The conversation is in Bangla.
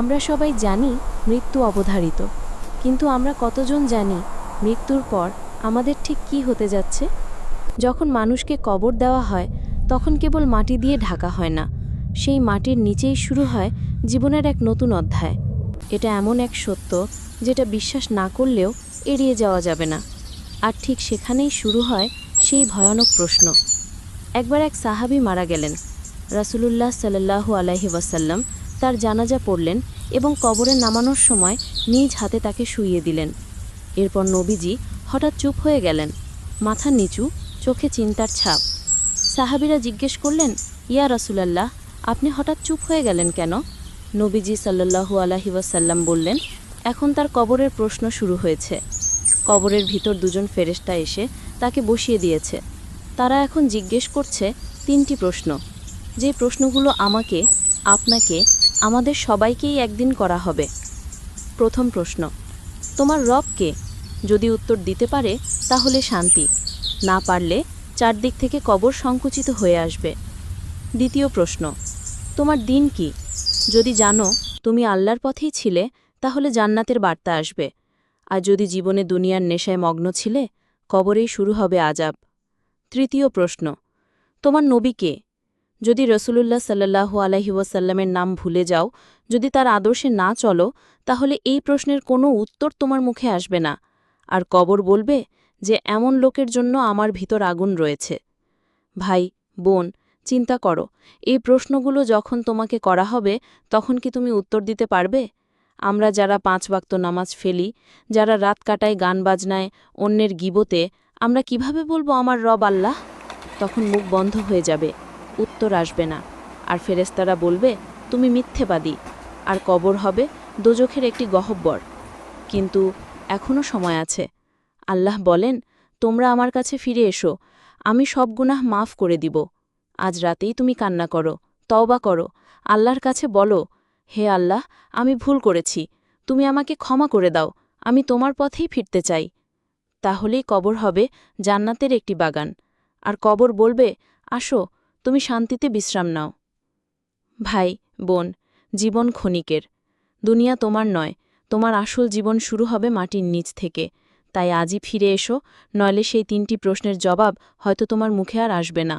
আমরা সবাই জানি মৃত্যু অবধারিত, কিন্তু আমরা কতজন জানি মৃত্যুর পর আমাদের ঠিক কি হতে যাচ্ছে? যখন মানুষকে কবর দেওয়া হয়, তখন কেবল মাটি দিয়ে ঢাকা হয় না, সেই মাটির নিচেই শুরু হয় জীবনের এক নতুন অধ্যায়। এটা এমন এক সত্য যেটা বিশ্বাস না করলেও এড়িয়ে যাওয়া যাবে না, আর ঠিক সেখানেই শুরু হয় সেই ভয়ানক প্রশ্ন। একবার এক সাহাবী মারা গেলেন, রাসূলুল্লাহ সাল্লাল্লাহু আলাইহি ওয়াসাল্লাম তার জানাজা পড়লেন এবং কবরে নামানোর সময় নিজ হাতে তাকে শুইয়ে দিলেন। এরপর নবীজি হঠাৎ চুপ হয়ে গেলেন। মাথা নিচু, চোখে চিন্তার ছাপ। সাহাবিরা জিজ্ঞেস করলেন, ইয়া রাসূলাল্লাহ, আপনি হঠাৎ চুপ হয়ে গেলেন কেন? নবীজি সাল্লাল্লাহু আলাইহি ওয়াসাল্লাম বললেন, এখন তার কবরের প্রশ্ন শুরু হয়েছে। কবরের ভিতর দুজন ফেরেশতা এসে তাকে বসিয়ে দিয়েছে। তারা এখন জিজ্ঞেস করছে তিনটি প্রশ্ন। যে প্রশ্নগুলো আমাকে, আপনাকে আমাদের সবাইকেই একদিন করা হবে। প্রথম প্রশ্ন, তোমার রব কে? যদি উত্তর দিতে পারে, তাহলে শান্তি, না পারলে চারদিক থেকে কবর সংকুচিত হয়ে আসবে। দ্বিতীয় প্রশ্ন, তোমার দিন কি? যদি জানো তুমি আল্লাহর পথেই ছিলে, তাহলে জান্নাতের বার্তা আসবে। আর যদি জীবনে দুনিয়ার নেশায় মগ্ন ছিলে, কবরেই শুরু হবে আজাব তৃতীয় প্রশ্ন, তোমার নবী কে? যদি রসুলুল্লাহ সাল্লাহু আলহি ওয়াসাল্লামের নাম ভুলে যাও, যদি তার আদর্শে না চলো, তাহলে এই প্রশ্নের কোনো উত্তর তোমার মুখে আসবে না। আর কবর বলবে যে, এমন লোকের জন্য আমার ভিতর আগুন রয়েছে। ভাই, বোন, চিন্তা করো, এই প্রশ্নগুলো যখন তোমাকে করা হবে, তখন কি তুমি উত্তর দিতে পারবে? আমরা যারা পাঁচ বাক্ত নামাজ ফেলি, যারা রাত কাটায় গান বাজনায় অন্যের গিবতে, আমরা কীভাবে বলব আমার রব আল্লাহ? তখন মুখ বন্ধ হয়ে যাবে। উত্তর আসবে না। আর ফেরেস্তারা বলবে, তুমি মিথ্যেবাদী। আর কবর হবে দোজখের একটি গহব্বর। কিন্তু এখনও সময় আছে। আল্লাহ বলেন, তোমরা আমার কাছে ফিরে এসো। আমি সব গুনাহ মাফ করে দিব। আজ রাতেই তুমি কান্না করো, তওবা করো। আল্লাহর কাছে বলো, হে আল্লাহ, আমি ভুল করেছি। তুমি আমাকে ক্ষমা করে দাও। আমি তোমার পথেই ফিরতে চাই। তাহলেই কবর হবে জান্নাতের একটি বাগান। আর কবর বলবে, আসো তুমি শান্তিতে বিশ্রাম নাও। ভাই, বোন, জীবন ক্ষণিকের। দুনিয়া তোমার নয়, তোমার আসল জীবন শুরু হবে মাটির নিচ থেকে। তাই আজই ফিরে এসো, নইলে সেই তিনটি প্রশ্নের জবাব হয়তো তোমার মুখে আর আসবে না।